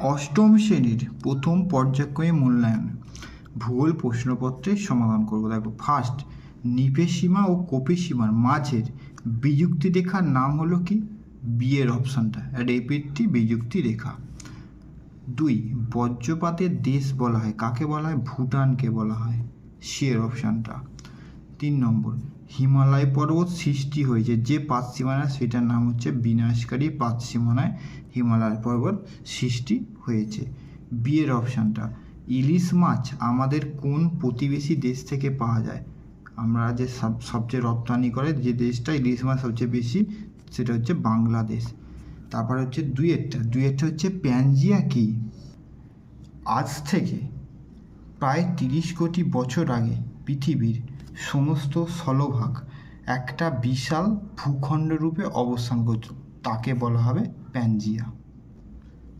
অষ্টম শ্রেণির প্রথম পর্যায়ক্রমে মূল্যায়ন। ভূগোল প্রশ্নপত্রের সমাধান করব। দেখো ফার্স্ট নিপেসীমা ও কপিসীমার মাঝের বিযুক্তি রেখার নাম হলো কি? বিয়ের অপশানটা। রেপিটটি বিযুক্তি রেখা। দুই বজ্রপাতের দেশ বলা হয়। কাকে বলা হয়? ভুটানকে বলা হয়। সিয়ের অপশানটা। তিন নম্বর হিমালয় পর্বত সৃষ্টি হয়েছে। যে পাতসীমানা সেটার নাম হচ্ছে বিনাশকারী পাতসীমানায় হিমালয় পর্বত সৃষ্টি হয়েছে। বিয়ের অপশানটা, ইলিশ মাছ আমাদের কোন প্রতিবেশী দেশ থেকে পাওয়া যায়? আমরা যে সব, সবচেয়ে রপ্তানি করে যে দেশটা ইলিশ মাছ সবচেয়ে বেশি, সেটা হচ্ছে বাংলাদেশ। তারপর হচ্ছে দুইয়েরটা দুইয়েরটা হচ্ছে প্যানজিয়া কি? আজ থেকে প্রায় তিরিশ কোটি বছর আগে পৃথিবীর সমস্ত স্থলভাগ একটা বিশাল ভূখণ্ড রূপে অবস্থান করত। তাকে বলা হবে প্যানজিয়া।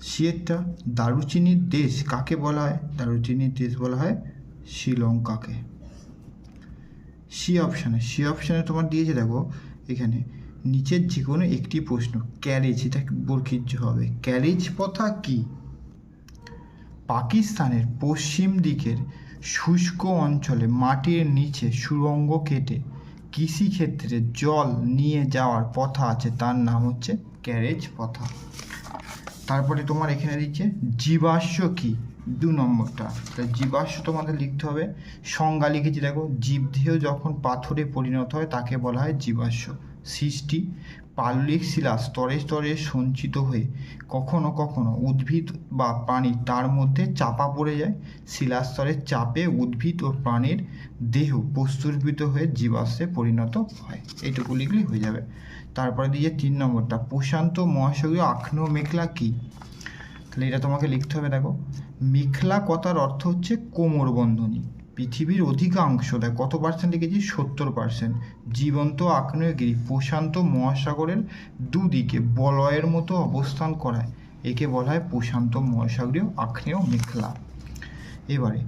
সিয়েরটা দারুচিনির দেশ কাকে বলা হয়? দারুচিনির দেশ বলা হয় শ্রীলঙ্কাকে। সি অপশানে সি অপশানে তোমার দিয়েছে দেখো এখানে, নিচের যে কোনো একটি প্রশ্ন, ক্যারেজ, এটা বর্কিজ্য হবে। ক্যারেজ প্রথা কী? পাকিস্তানের পশ্চিম দিকের শুষ্ক অঞ্চলে মাটির নিচে সুড়ঙ্গ কেটে কৃষিক্ষেত্রে জল নিয়ে যাওয়ার পথা আছে। তার নাম হচ্ছে ক্যারেজ পথা তারপরে তোমার এখানে দিচ্ছে জীবাশ্ম কি? দু নম্বরটা। তা জীবাশ্ম তোমাদের লিখতে হবে। সংজ্ঞা লিখেছি, দেখো, জীবদেহ যখন পাথরে পরিণত হয়, তাকে বলা হয় জীবাশ্ম। সৃষ্টি পাললিক শিলা স্তরে স্তরে সঞ্চিত হয়ে কখনো কখনো উদ্ভিদ বা প্রাণী তার মধ্যে চাপা পড়ে যায়। শিলাস্তরের চাপে উদ্ভিদ ও প্রাণীর দেহ প্রস্তুরবিত হয়ে জীবাশ্মে পরিণত হয়। এইটুকু লিখলেই হয়ে যাবে। তারপরে দিয়ে তিন নম্বরটা, প্রশান্ত মহাসাগরীয় আগ্নেয় মেঘলা কী? তাহলে এটা তোমাকে লিখতে হবে, দেখো। মেঘলা কথার অর্থ হচ্ছে কোমর বন্ধনী। পৃথিবীর অধিকাংশ, দেখ, কত পার্সেন্ট লিখেছি? সত্তর পার্সেন্ট জীবন্ত আগ্নেয়গিরি প্রশান্ত মহাসাগরের দুদিকে বলয়ের মতো অবস্থান করায়। একে বলা হয় প্রশান্ত মহাসাগরীয় আগ্নেয় মেঘলা এবারে,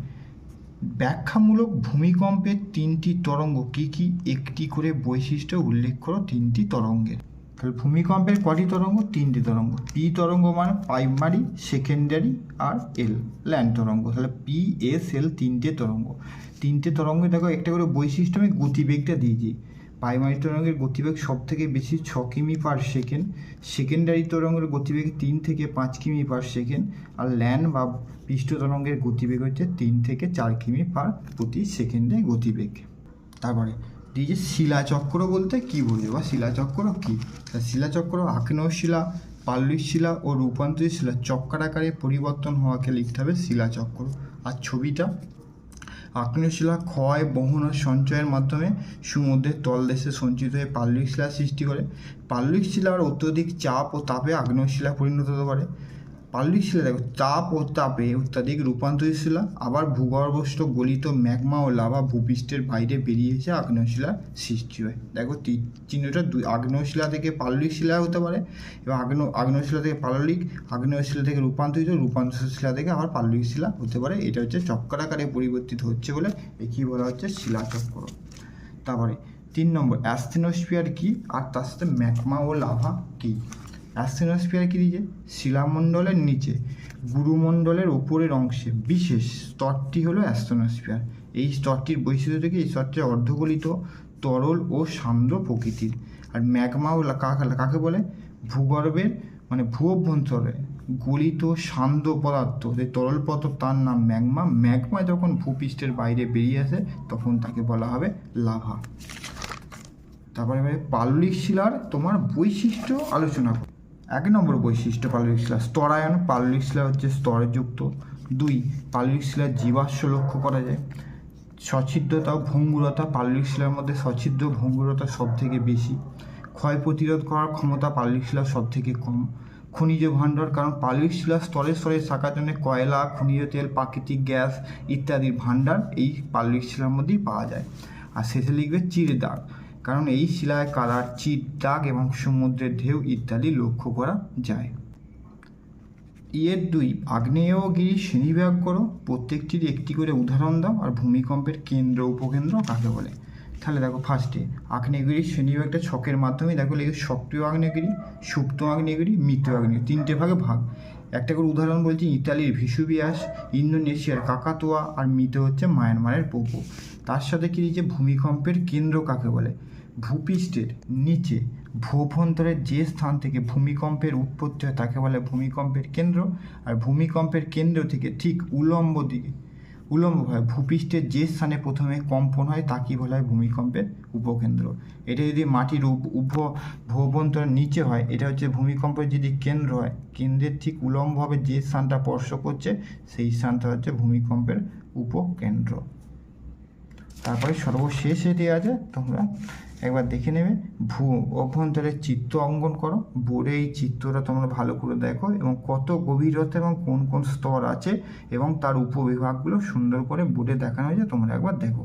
ব্যাখ্যামূলক ভূমিকম্পের তিনটি তরঙ্গ কি কি? একটি করে বৈশিষ্ট্য উল্লেখ করো তিনটি তরঙ্গের। তাহলে ভূমিকম্পের কটি তরঙ্গ? তিনটি তরঙ্গ। পি তরঙ্গ মানে প্রাইমারি সেকেন্ডারি আর এল ল্যান্ড তরঙ্গ। তাহলে পি এস এল তিনটে তরঙ্গ। তিনটে তরঙ্গ, দেখো, একটা করে বৈশিষ্ট্য আমি গতিবেগটা দিয়েছি। প্রাইমারি তরঙ্গের গতিবেগ সব থেকে বেশি ছ কিমি পার সেকেন্ড সেকেন্ডারি তরঙ্গের গতিবেগ তিন থেকে পাঁচ কিমি পার সেকেন্ড আর ল্যান্ড বা পৃষ্ঠ তরঙ্গের গতিবেগ হচ্ছে তিন থেকে চার কিমি পার প্রতি সেকেন্ডে গতিবেগ। তারপরে দিয়েছে শিলাচক্র বলতে কি বোঝো? বা শিলাচক্র কি? শিলাচক্র আগ্নেয় শিলা পাল্লিক শিলা ও রূপান্তরিত শিলা চক্রাকারে পরিবর্তন হওয়াকে লিখতে হবে শিলাচক্র আর ছবিটা? আগ্নেয় শিলা ক্ষয়, বহন ও সঞ্চয়ের মাধ্যমে সমুদ্রের তলদেশে সঞ্চিত হয়ে পাললিক শিলা সৃষ্টি করে। পাললিক শিলার অত্যধিক চাপ ও তাপে আগ্নেয় শিলা পরিণত হতে পারে। পাললিক শিলা দেখো তাপ ও তাপে অত্যাধিক রূপান্তরিত শিলা, আবার ভূগর্ভস্থ গলিত ম্যাগমা ও লাভা ভূপৃষ্ঠের বাইরে বেরিয়ে এসে আগ্নেয় শিলার সৃষ্টি হয়। দেখো চিহ্নটা দুই আগ্নেয় শিলা থেকে পাললিক শিলা হতে পারে, এবং আগ্নেয় আগ্নেয় শিলা থেকে পাললিক আগ্নেয় শিলা থেকে রূপান্তরিত রূপান্তরিত শিলা থেকে আবার পাললিক শিলা হতে পারে। এটা হচ্ছে চক্রাকারে পরিবর্তিত হচ্ছে বলে একেই বলা হচ্ছে শিলা শিলাচক্র তারপরে তিন নম্বর, অ্যাস্থেনোস্ফিয়ার কি? আর তার সাথে ম্যাগমা ও লাভা কী? অ্যাস্থেনোস্ফিয়ার কী দিয়েছে শিলামণ্ডলের নিচে, গুরুমণ্ডলের ওপরের অংশে। বিশেষ স্তরটি হলো অ্যাস্থেনোস্ফিয়ার এই স্তরটির বৈশিষ্ট্য থেকে এই স্তরটি অর্ধগলিত, তরল ও সান্দ্র প্রকৃতির। আর ম্যাগমা ও লা- কাকে বলে? ভূগর্ভের মানে ভূ অভ্যন্তরে গলিত সান্দ্র পদার্থ। যে তরল পদার্থ, তার নাম ম্যাগমা। ম্যাগমা যখন ভূপৃষ্ঠের বাইরে বেরিয়ে আসে, তখন তাকে বলা হবে লাভা। তারপরে পাললিক শিলার তোমার বৈশিষ্ট্য আলোচনা এক নম্বর বৈশিষ্ট্য পাললিক শিলা স্তরায়ন পাললিক শিলা হচ্ছে স্তরযুক্ত। দুই পাললিক শিলার জীবাশ্ম লক্ষ্য করা যায়। সছিদ্রতা ও ভঙ্গুরতা পাললিক শিলার মধ্যে সছিদ্র ভঙ্গুরতা সব থেকে বেশি। ক্ষয় প্রতিরোধ করার ক্ষমতা পাললিক শিলার সব থেকে কম। খনিজ ভাণ্ডার, কারণ পাললিক শিলা স্তরে স্তরে থাকার জন্য কয়লা, খনিজ তেল, প্রাকৃতিক গ্যাস ইত্যাদির ভাণ্ডার এই পাললিক শিলার মধ্যেই পাওয়া যায়। আর শেষে লিখবে চির দাগ। কারণ এই শিলায় কালার, চিট, দাগ এবং সমুদ্রের ঢেউ ইত্যাদি লক্ষ্য করা যায়। ইয়ের দুই আগ্নেয়গিরি শ্রেণীবিভাগ করো। প্রত্যেকটির একটি করে উদাহরণ দাও আর ভূমিকম্পের কেন্দ্র, উপকেন্দ্র কাকে বলে। তাহলে দেখো ফার্স্টে আগ্নেয়গিরি শ্রেণীবিভাগটা ছকের মাধ্যমে দেখো, লিখে সক্রিয় আগ্নেয়গিরি সুপ্ত আগ্নেয়গিরি মৃত আগ্নেয়গিরি তিনটে ভাগে ভাগ। একটা করে উদাহরণ বলছি, ইতালির ভিসুবিয়াস ইন্দোনেশিয়ার কাকাতুয়া আর মিতে হচ্ছে মায়ানমারের পোপো। তার সাথে কী দিয়েছে ভূমিকম্পের কেন্দ্র কাকে বলে? ভূপৃষ্ঠের নিচে ভূভন্তরের যে স্থান থেকে ভূমিকম্পের উৎপত্তি হয় তাকে বলে ভূমিকম্পের কেন্দ্র। আর ভূমিকম্পের কেন্দ্র থেকে ঠিক উলম্ব দিকে উলম্ব হয়। ভূপৃষ্ঠের যে স্থানে প্রথমে কম্পন হয়, তাকেই বলা হয় ভূমিকম্পের উপকেন্দ্র। এটা যদি মাটির উভ উপ নিচে হয়, এটা হচ্ছে ভূমিকম্পের যদি কেন্দ্র হয়, কেন্দ্রের ঠিক উলম্বভাবে যে স্থানটা স্পর্শ করছে, সেই স্থানটা হচ্ছে ভূমিকম্পের উপকেন্দ্র। তারপরে সর্বশেষ এটি আছে, তোমরা একবার দেখে নেবে। ভূ অভ্যন্তরের চিত্র অঙ্কন করো। বোর্ডে এই চিত্রটা তোমরা ভালো করে দেখো এবং কত গভীরতা এবং কোন কোন স্তর আছে এবং তার উপবিভাগগুলো সুন্দর করে বোর্ডে দেখানো হয়েছে, তোমরা একবার দেখো।